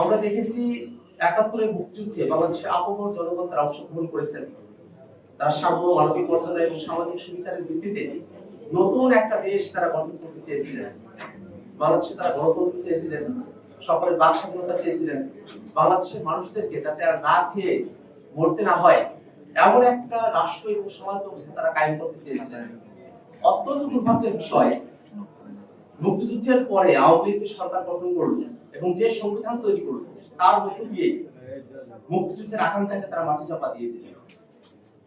আমরা দেখেছি একাত্তরের মুক্তিযুদ্ধে বাংলাদেশের আপমর জনগণ তারা অংশগ্রহণ করেছেন। তারা সাম্য মানবিক মর্যাদা এবং সামাজিক সুবিচারের ভিত্তিতে নতুন একটা দেশ তারা গঠন করতে চেয়েছিলেন। বাংলাদেশে তারা গণতন্ত্র চেয়েছিলেন, সকলের বাক স্বাধীনতা চেয়েছিলেন। বাংলাদেশের মানুষদেরকে যাতে আর না খেয়ে মরতে না হয়, এমন একটা রাষ্ট্র এবং সমাজ ব্যবস্থা তারা কায়েম করতে চেয়েছিলেন। অত্যন্ত দুর্ভাগ্যের বিষয় মুক্তিযুদ্ধের পরে আওয়ামী লীগ যে সরকার গঠন করল এবং যে সংবিধান তৈরি করল, তার মধ্য দিয়ে মুক্তিযুদ্ধের আকাঙ্ক্ষাকে তারা মাটি চাপা দিয়ে দিল।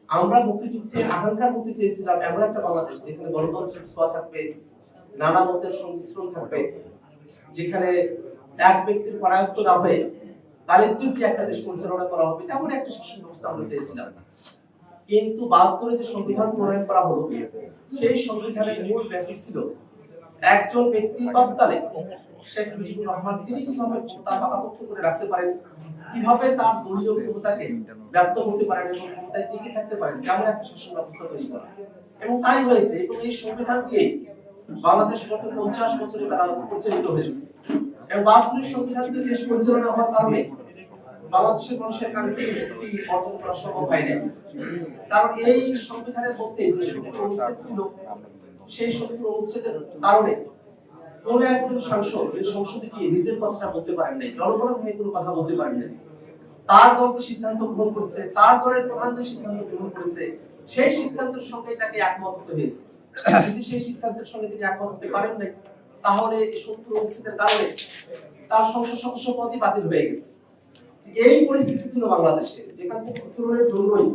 আমরা মুক্তিযুদ্ধের আকাঙ্ক্ষার মধ্যে চেয়েছিলাম এমন একটা বাংলাদেশ, যেখানে গণতন্ত্রের ছোঁয়া থাকবে, নানা মতের সংমিশ্রণ থাকবে, যেখানে এক ব্যক্তির পরায়ত্ত না হয়ে কালেক্টিভলি একটা দেশ পরিচালনা করা হবে, তেমন একটা শাসন ব্যবস্থা আমরা চেয়েছিলাম। কিন্তু বাদ করে যে সংবিধান প্রণয়ন করা হলো, সেই সংবিধানের মূল মেসেজ ছিল একজন ব্যক্তি তৎকালে শেখ মুজিবুর রহমান, তিনি কীভাবে করে রাখতে পারেন? কীভাবে তার দলীয় ক্ষমতাকে করতে পারেন এবং ক্ষমতায় টিকে থাকতে পারেন? একটা শাসন ব্যবস্থা তৈরি করা। এবং তাই হয়েছে, এবং এই সংবিধান বাংলাদেশ গত পঞ্চাশ বছরে তারা পরিচালিত হয়েছে। এবং সংবিধান দিয়ে দেশ পরিচালনা হওয়ার কারণে বাংলাদেশের মানুষের মুক্তি অর্জন করা সম্ভব হয় না কারণ এই সংবিধানের মধ্যে যে ছিল সেই সমস্ত অনুচ্ছেদের কারণে। কোন একজন সাংসদ সংসদে গিয়ে নিজের কথাটা বলতে পারেন নাই? জনগণের হয়ে কোনো কথা বলতে পারেন নাই। তার দল যে সিদ্ধান্ত গ্রহণ করেছে, তার দলের প্রধান যে সিদ্ধান্ত গ্রহণ করেছে, সেই সিদ্ধান্তের সঙ্গে তাকে একমত হতে হয়েছে। যদি সেই সিদ্ধান্তের সঙ্গে তিনি একমত হতে পারেন নাই, তাহলে সত্তর অনুচ্ছেদের কারণে তার সংসদ সদস্য পদই বাতিল হয়ে গেছে। এই পরিস্থিতি ছিল বাংলাদেশে, যেখান থেকে উত্তরণের জন্যই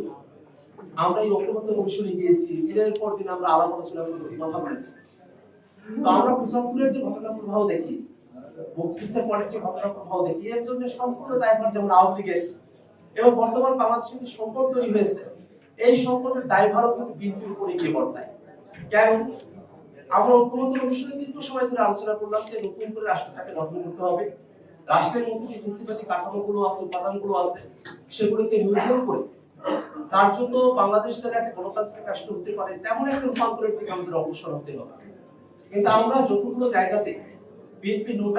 আমরা এই ঐক্যবদ্ধ কমিশনে গিয়েছি দিনের পর দিন আমরা আলাপ আলোচনা করেছি, কথা বলেছি। তো আমরা পঁচাত্তরের যে ঘটনা প্রবাহ দেখি মুক্তিযুদ্ধের পরের যে ঘটনা প্রবাহ দেখি, এর জন্য সম্পূর্ণ দায়ভার যেমন আওয়ামী লীগের, এবং বর্তমান বাংলাদেশে যে তৈরি হয়েছে, এই সংকটের দায়ভারও কিন্তু বিএনপির উপরে গিয়ে বর্তায়। কেন? আমরা ঐক্যবদ্ধ কমিশনে দীর্ঘ সময় ধরে আলোচনা করলাম যে নতুন করে রাষ্ট্রটাকে গঠন করতে হবে। রাষ্ট্রের মধ্যে যে ফেসিলিটি কাঠামোগুলো আছে, উপাদানগুলো আছে, সেগুলোকে নির্ভর করে কার্যত বাংলাদেশ দ্বারা একটা গণতান্ত্রিক রাষ্ট্র হতে পারে, তেমন একটা রূপান্তরের দিকে আমাদের অগ্রসর হতে হবে। কিন্তু আমরা যতগুলো জায়গাতে বিএনপি নোট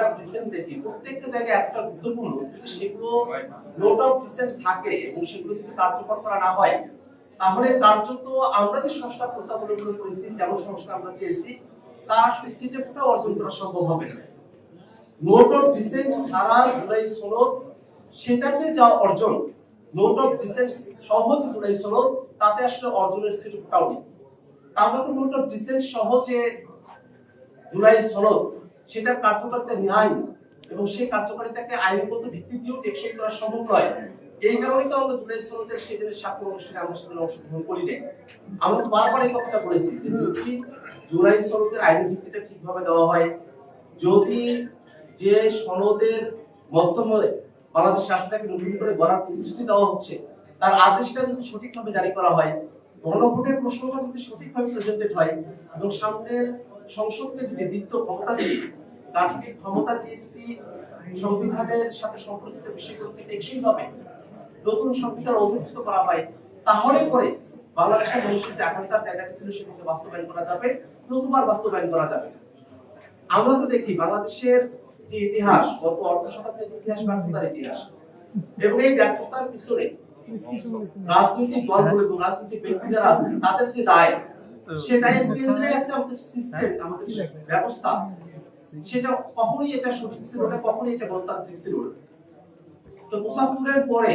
দেখি, প্রত্যেকটা জায়গায় একটা গুরুত্বপূর্ণ সেগুলো নোট থাকে এবং সেগুলো যদি কার্যকর করা না হয়, তাহলে কার্যত আমরা যে সংস্কার প্রস্তাবনাগুলো করেছি যেমন সংস্কার আমরা চেয়েছি, তা আসলে সিটে অর্জন করা সম্ভব হবে না। নোট সারা জুলাই সনদ সেটাতে যা অর্জন অফ সহজ জুলাই সনদ তাতে আসলে অফ ডিসেন্ট সহজে সনদ সেটার কার্যকারিতা এবং সেই কার্যকারিতাকে আইনগত ভিত্তি দিয়েও টেকসই করা সম্ভব নয়। এই কারণে তো আমরা জুলাই সনদের সেদিনের স্বাক্ষর অনুষ্ঠানে আমরা সেখানে অংশগ্রহণ করি নাই। আমরা বারবার এই কথাটা বলেছি যে যদি জুলাই সনদের আইন ভিত্তিটা ঠিকভাবে দেওয়া হয়, যদি যে সনদের মাধ্যমে বাংলাদেশ রাষ্ট্রটাকে নতুন করে গড়ার প্রতিশ্রুতি দেওয়া হচ্ছে। তার আদেশটা যদি সঠিকভাবে জারি করা হয়, গণভোটের প্রশ্নটা যদি সঠিকভাবে প্রেজেন্টেড হয় এবং সামনের সংসদকে যদি দ্বিতীয় ক্ষমতা দিয়ে, রাজনৈতিক ক্ষমতা দিয়ে যদি সংবিধানের সাথে সম্পর্কিত বিষয়গুলোকে টেকসই ভাবে নতুন সংবিধান অন্তর্ভুক্ত করা হয়, তাহলে পরে বাংলাদেশের মানুষের যে আকাঙ্ক্ষার জায়গাটা ছিল সেটাকে বাস্তবায়ন করা যাবে নতুনবার বাস্তবায়ন করা যাবে আমরা তো দেখি বাংলাদেশের ইতিহাস, গত অর্ধ শতাব্দীর ইতিহাস ব্যর্থতার ইতিহাস। এবং এই ব্যর্থতার পিছনে রাজনৈতিক এবং রাজনৈতিক ব্যক্তি যারা তাদের যে দায়, সে দায়ের কেন্দ্রে আছে আমাদের সিস্টেম আমাদের ব্যবস্থা। সেটা কখনোই এটা সঠিক ছিল না, কখনোই এটা গণতান্ত্রিক ছিল না। তো পরে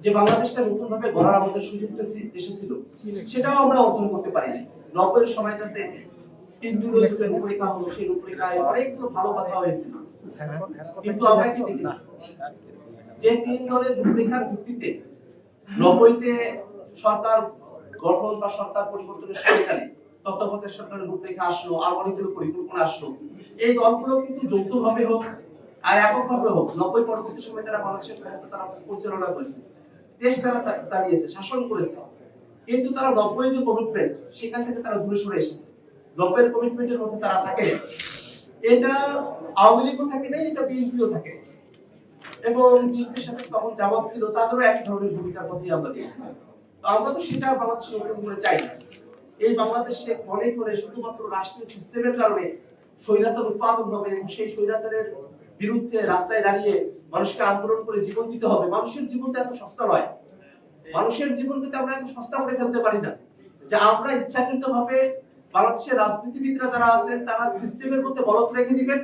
যে বাংলাদেশটা নতুন ভাবে গড়ার আমাদের সুযোগটা এসেছিল, সেটাও আমরা অর্জন করতে পারিনি। নব্বইয়ের সময়টাতে কিন্তু রূপরেখা হলো সেই রূপরেখায় অনেকগুলো ভালো কথা হয়েছিল কিন্তু আমরা কি দেখেছি? যে তিন দলের রূপরেখার ভিত্তিতে নব্বইতে সরকার গঠন বা সরকার পরিবর্তনের তত্ত্বাবধায়ক সরকারের রূপরেখা আসলো, আর অনেকগুলো পরিকল্পনা আসলো। এই দলগুলো কিন্তু যৌথভাবে হোক, আর এককভাবে হোক, নব্বই পরবর্তী সময় তারা বাংলাদেশের ক্ষমতা তারা পরিচালনা করেছে। দেশ তারা চালিয়েছে, শাসন করেছে। কিন্তু তারা নব্বই যে কমিটমেন্ট সেখান থেকে তারা দূরে সরে এসেছে। নব্বইয়ের কমিটমেন্টের মধ্যে তারা থাকে। এটা আওয়ামী লীগও থাকে না, এটা বিএনপিও থাকে। এবং বিএনপির সাথে তখন জামাত ছিল, তাদেরও এক ধরনের ভূমিকার কথাই আমরা দেখি। আমরা তো সেটা বাংলাদেশে ওরকম করে চাই না। এই বাংলাদেশে মনে করে শুধুমাত্র রাষ্ট্রীয় সিস্টেমের কারণে স্বৈরাচার উৎপাদন হবে এবং সেই স্বৈরাচারের বিরুদ্ধে রাস্তায় দাঁড়িয়ে মানুষকে আন্দোলন করে জীবন দিতে হবে। মানুষের জীবনটা এত সস্তা নয়। মানুষের জীবন কিন্তু আমরা এত সস্তা করে ফেলতে পারি না। যে আমরা ইচ্ছাকৃত ভাবে বাংলাদেশের রাজনীতিবিদরা যারা আছেন তারা সিস্টেমের মধ্যে গলত রেখে দিবেন।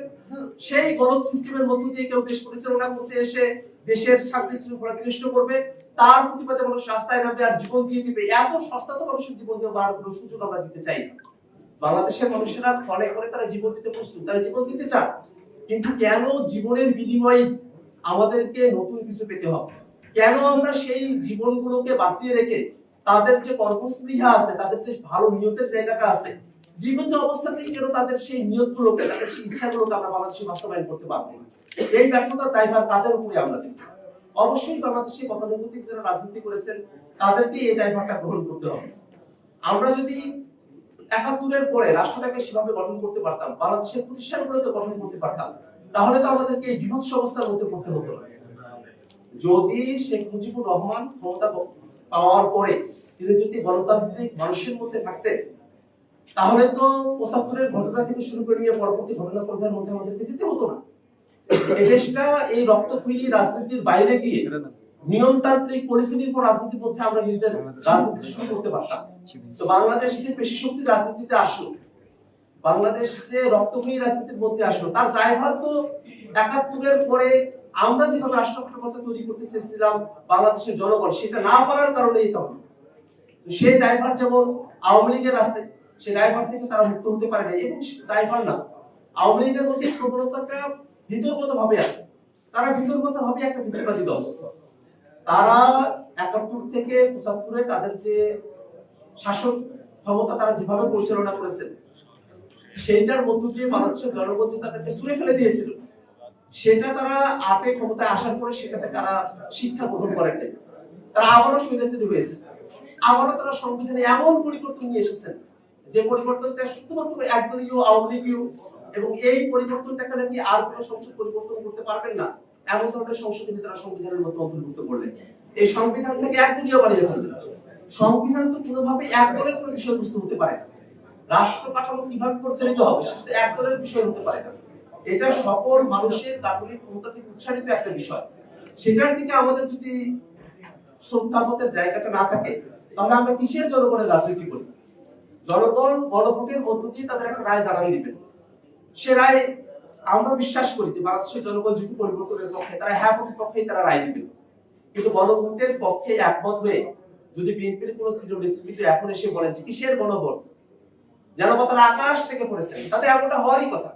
সেই গলত সিস্টেমের মধ্য দিয়ে কেউ দেশ পরিচালনা করতে এসে দেশের শান্তি শৃঙ্খলা বিনষ্ট করবে। তার প্রতিবাদে মানুষ রাস্তায় নামবে আর জীবন দিয়ে দিবে। এত সস্তা তো মানুষের জীবন দিয়ে বাড়ার কোনো সুযোগ আমরা দিতে চাই না। বাংলাদেশের মানুষেরা ফলে ফলে তারা জীবন দিতে প্রস্তুত তারা জীবন দিতে চান। কিন্তু কেন জীবনের বিনিময়ে আমাদেরকে নতুন কিছু পেতে হবে? কেন আমরা সেই জীবনগুলোকে বাঁচিয়ে রেখে তাদের যে কর্মস্পৃহা আছে, তাদের যে ভালো নিয়তের জায়গাটা আছে জীবন্ত অবস্থাতেই কেন তাদের সেই নিয়তগুলোকে, তাদের সেই ইচ্ছাগুলোকে আমরা বাংলাদেশে বাস্তবায়ন করতে পারব এই ব্যর্থতার দায়ভার তাদের উপরে আমরা দেব অবশ্যই বাংলাদেশে গতানুগতিক যারা রাজনীতি করেছেন, তাদেরকে এই দায়ভারটা গ্রহণ করতে হবে। আমরা যদি একাত্তরের পরে রাষ্ট্রটাকে সেভাবে গঠন করতে পারতাম, বাংলাদেশের প্রতিষ্ঠানগুলোকে গঠন করতে পারতাম, তাহলে তো আমাদেরকে এই বিভৎস অবস্থার মধ্যে পড়তে হতো যদি শেখ মুজিবুর রহমান ক্ষমতা পাওয়ার পরে তিনি যদি গণতান্ত্রিক মানুষের মধ্যে থাকতেন, তাহলে তো পঁচাত্তরের ঘটনা থেকে শুরু করে নিয়ে পরবর্তী ঘটনা পর্যায়ের মধ্যে আমাদেরকে যেতে হতো না। এই রাজনীতির বাইরে গিয়ে নিয়মতান্ত্রিক পরিস্থিতির পর রাজনীতির মধ্যে আমরা নিজেদের রাজনীতি শুরু করতে পারতাম। তো বাংলাদেশ যে পেশি রাজনীতিতে আসলো, বাংলাদেশ যে রক্তক্ষয়ী রাজনীতির মধ্যে আসলো, তার দায়ভার তো একাত্তরের পরে আমরা যেভাবে রাষ্ট্র কথা তৈরি করতে চেয়েছিলাম বাংলাদেশের জনগণ, সেটা না পারার কারণেই তখন সেই দায়ভার যেমন আওয়ামী লীগের আছে, সেই দায়ভার থেকে তারা মুক্ত হতে পারে না এবং দায়ভার না। আওয়ামী লীগের মধ্যে প্রবণতাটা ভিতরগত ভাবে আছে। তারা ভিতরগত ভাবে একটা বিসিবাদী দল। তারা একাত্তর থেকে পঁচাত্তরে তাদের যে শাসন ক্ষমতা তারা যেভাবে পরিচালনা করেছেন, সেইটার মধ্য দিয়ে বাংলাদেশের জনগণ যে তাদেরকে সুরে ফেলে দিয়েছিল সেটা তারা আটে ক্ষমতায় আসার পরে সেটাতে তারা শিক্ষা গ্রহণ করেন নাই। তারা আবারও স্বৈরাচারী হয়েছে আবারও তারা সংবিধানে এমন পরিবর্তন নিয়ে এসেছেন যে পরিবর্তনটা শুধুমাত্র একদলীয় আওয়ামী লীগীয় এবং এই পরিবর্তনটাকে নাকি আর কোনো সংসদ পরিবর্তন করতে পারবেন না? এমন ধরনের সংশোধনী তারা সংবিধানের মধ্যে অন্তর্ভুক্ত করলেন। এই সংবিধানটাকে একদলীয় বানিয়ে ফেললেন সংবিধান তো কোনোভাবে একদলের কোনো বিষয়বস্তু হতে পারে না। রাষ্ট্র কাঠামো কীভাবে পরিচালিত হবে সেটা তো একদলের বিষয় হতে পারে না। এটা সকল মানুষের দাপনিক ক্ষমতা থেকে উৎসাহিত একটা বিষয়। সেটার দিকে আমাদের যদি শ্রদ্ধাবোধের জায়গাটা না থাকে, তাহলে আমরা কিসের জনগণের রাজনীতি করি? জনগণ গণভোটের মধ্য দিয়ে তাদের একটা রায় জানান দিবেন। সে রায় আমরা বিশ্বাস করি যে বাংলাদেশের জনগণ যেহেতু পরিবর্তনের পক্ষে, তারা হ্যাঁ প্রতিপক্ষেই তারা রায় দিবেন। কিন্তু গণভোটের পক্ষে একমত হয়ে যদি বিএনপির কোন সিনিয়র নেতৃবৃন্দ এখন এসে বলেন যে কিসের গণভোট? যেন তারা আকাশ থেকে পড়েছেন। তাদের এমনটা হওয়ারই কথা।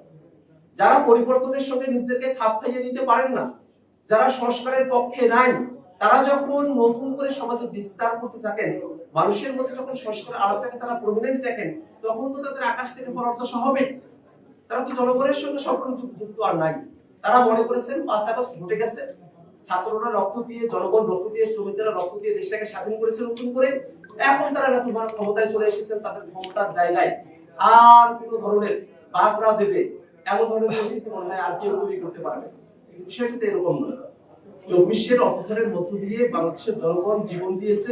যারা পরিবর্তনের সঙ্গে নিজেদেরকে খাপ খাইয়ে নিতে পারেন না, যারা সংস্কারের পক্ষে নাই, তারা যখন নতুন করে সমাজে বিস্তার করতে থাকেন, মানুষের মধ্যে যখন সংস্কার আলোটাকে তারা প্রমিনেন্ট দেখেন, তখন তো তাদের আকাশ থেকে পড়ার দশা হবে। তারা তো জনগণের সঙ্গে সম্পর্ক যুক্ত- আর নাই। তারা মনে করেছেন পাঁচ আগস্ট ঘটে গেছে। ছাত্ররা রক্ত দিয়ে, জনগণ রক্ত দিয়ে, শ্রমিকরা রক্ত দিয়ে দেশটাকে স্বাধীন করেছে নতুন করে। এখন তারা না তোমার ক্ষমতায় চলে এসেছেন তাদের ক্ষমতার জায়গায়। আর কোন ধরনের বাগড়া দেবে। এমন ধরনের পরিস্থিতি মনে হয় আর কেউ তৈরি করতে পারবে এরকম নয় চব্বিশের মধ্য দিয়ে বাংলাদেশের জনগণ জীবন দিয়েছে।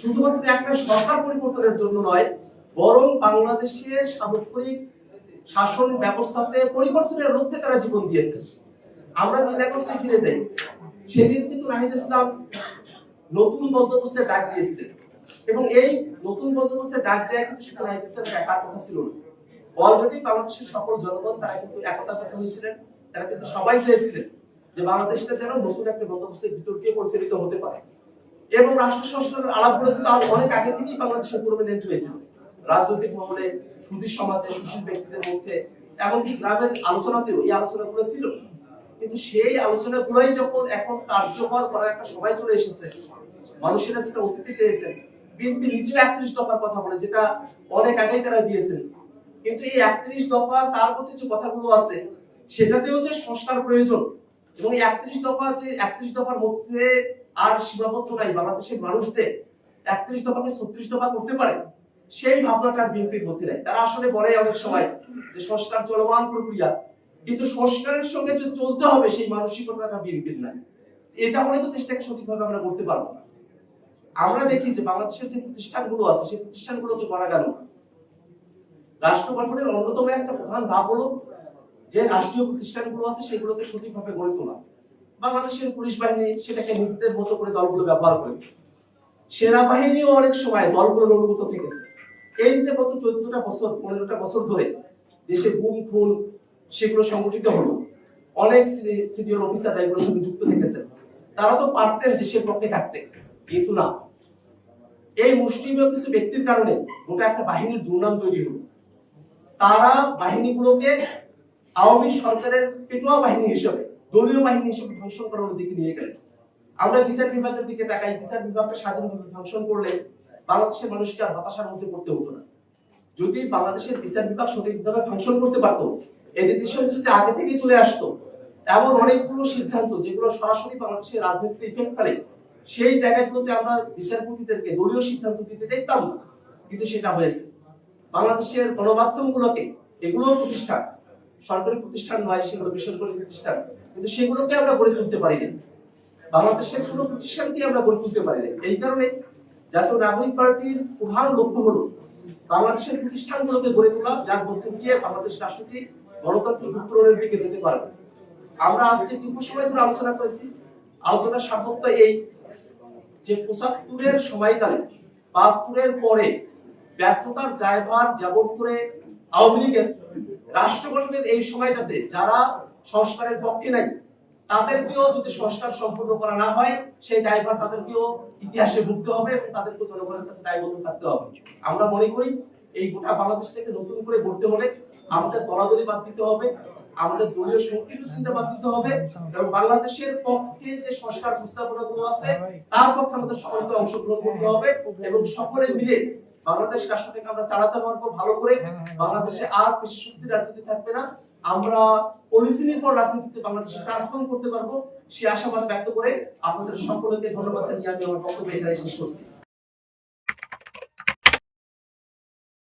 শুধুমাত্র একটা সরকার পরিবর্তনের জন্য নয়, বরং বাংলাদেশের সামগ্রিক শাসন ব্যবস্থাতে পরিবর্তনের লক্ষ্যে তারা জীবন দিয়েছে। আমরা দিন আগস্টে ফিরে যাই। সেদিন কিন্তু নাহিদ ইসলাম নতুন বন্দোবস্তের ডাক দিয়েছিলেন। এবং এই নতুন বন্দোবস্তের ডাক দেওয়া কিন্তু সেটা ইসলামের কথা ছিল না। অলরেডি বাংলাদেশের সকল জনগণ তারা কিন্তু একতাবদ্ধ হয়েছিলেন। তারা কিন্তু সবাই চেয়েছিলেন যে বাংলাদেশটা যেন নতুন একটা বন্দোবস্তের ভিতর দিয়ে পরিচালিত হতে পারে। এবং রাষ্ট্র সংস্কারের আলাপগুলো আরও অনেক আগে থেকেই বাংলাদেশে প্রমিনেন্ট হয়েছিল রাজনৈতিক মহলে সুদী সমাজে, সুশীল ব্যক্তিদের মধ্যে, এমনকি গ্রামের আলোচনাতেও এই আলোচনাগুলো ছিল। কিন্তু সেই আলোচনাগুলোই যখন এখন কার্যকর করার একটা সময় চলে এসেছে, মানুষেরা যেটা অতীতে চেয়েছেন, বিএনপি নিজেও একত্রিশ দফার কথা বলে, যেটা অনেক আগেই তারা দিয়েছেন। কিন্তু এই একত্রিশ দফা তার মধ্যে যে কথাগুলো আছে, সেটাতেও যে সংস্কার প্রয়োজন। এবং এই একত্রিশ দফা যে একত্রিশ দফার মধ্যে আর সীমাবদ্ধ নাই বাংলাদেশের মানুষ যে একত্রিশ দফাকে ছত্রিশ দফা করতে পারে, সেই ভাবনাটা বিএনপির মধ্যে নাই। তারা আসলে বলে অনেক সময় যে সংস্কার চলমান প্রক্রিয়া, কিন্তু সংস্কারের সঙ্গে যে চলতে হবে সেই মানসিকতাটা বিএনপির নাই। এটা হলে তো দেশটাকে সঠিকভাবে আমরা করতে পারব না। আমরা দেখি যে বাংলাদেশের যে প্রতিষ্ঠানগুলো আছে, সেই প্রতিষ্ঠানগুলো তো করা গেল না। রাষ্ট্র গঠনের অন্যতম একটা প্রধান ধাপ হলো যে রাষ্ট্রীয় প্রতিষ্ঠানগুলো আছে সেগুলোকে সঠিকভাবে গড়ে তোলা। বাংলাদেশের পুলিশ বাহিনী সেটাকে নিজেদের মতো করে দলগুলো ব্যবহার করেছে। সেনাবাহিনীও অনেক সময় দলগুলোর অনুগত থেকেছে। এই যে গত চোদ্দটা বছর, পনেরোটা বছর ধরে দেশে গুম, খুন সেগুলো সংগঠিত হলো। অনেক সিনিয়র অফিসাররা এগুলোর সঙ্গে যুক্ত থেকেছেন। তারা তো পারতেন দেশের পক্ষে থাকতে, কিন্তু না। এই মুষ্টিমেয় কিছু ব্যক্তির কারণে গোটা একটা বাহিনীর দুর্নাম তৈরি হলো। তারা বাহিনীগুলোকে আওয়ামী সরকারের পেটোয়া বাহিনী হিসেবে, দলীয় বাহিনী হিসেবে ধ্বংস করার দিকে নিয়ে গেলেন। আমরা বিচার বিভাগের দিকে তাকাই বিচার বিভাগটা স্বাধীনভাবে ফাংশন করলে বাংলাদেশের মানুষকে আর হতাশার মধ্যে পড়তে হতো না। যদি বাংলাদেশের বিচার বিভাগ সঠিকভাবে ফাংশন করতে পারতো, এই ডিসিশন যদি আগে থেকেই চলে আসতো, এমন অনেকগুলো সিদ্ধান্ত যেগুলো সরাসরি বাংলাদেশের রাজনীতিতে ইফেক্ট ফেলে, সেই জায়গাগুলোতে আমরা বিচারপতিদেরকে দলীয় সিদ্ধান্ত দিতে দেখতাম না। কিন্তু সেটা হয়েছে। বাংলাদেশের গণমাধ্যমগুলোকে এগুলো প্রতিষ্ঠান, সরকারি প্রতিষ্ঠান নয়, সেগুলো বেসরকারি প্রতিষ্ঠান। কিন্তু সেগুলোকে আমরা গড়ে তুলতে পারি না বাংলাদেশের কোনো প্রতিষ্ঠানকে আমরা গড়ে তুলতে পারি না এই কারণে জাতীয় নাগরিক পার্টির প্রধান লক্ষ্য হলো বাংলাদেশের প্রতিষ্ঠানগুলোকে গড়ে তোলা, যার মধ্য দিয়ে বাংলাদেশ রাষ্ট্রটি গণতান্ত্রিক উত্তরণের দিকে যেতে পারবে আমরা আজকে দীর্ঘ সময় ধরে আলোচনা করেছি। আলোচনার সার্বত্য এই যে পঁচাত্তরের সময়কালে, বাহাত্তরের পরে ব্যর্থতার দায়ভার যেমন করে আওয়ামী লীগের রাষ্ট্র গঠনের এই সময়টাতে যারা সংস্কারের পক্ষে নাই, তাদেরকেও যদি সংস্কার সম্পূর্ণ করা না হয়, সেই দায়ভার তাদেরকেও ইতিহাসে ভুগতে হবে এবং তাদেরকেও জনগণের কাছে দায়বদ্ধ থাকতে হবে। আমরা মনে করি এই গোটা বাংলাদেশ থেকে নতুন করে গড়তে হলে আমাদের দলাদলি বাদ দিতে হবে, আমাদের দলীয় সংকীর্ণ চিন্তা বাদ দিতে হবে এবং বাংলাদেশের পক্ষে যে সংস্কার প্রস্তাবনা গুলো আছে, তার পক্ষে আমাদের সকলকে অংশগ্রহণ করতে হবে এবং সকলে মিলে বাংলাদেশ রাষ্ট্রকে আমরা চালাতে পারব ভালো করে। বাংলাদেশে আর বেশি শক্তি রাজনীতি থাকবে না। আমরা পলিসি নির্ভর রাজনীতিতে বাংলাদেশে ট্রান্সফর্ম করতে পারব সেই আশাবাদ ব্যক্ত করে আপনাদের সকলকে ধন্যবাদ জানিয়ে আমি আমার বক্তব্য এখানে শেষ করছি।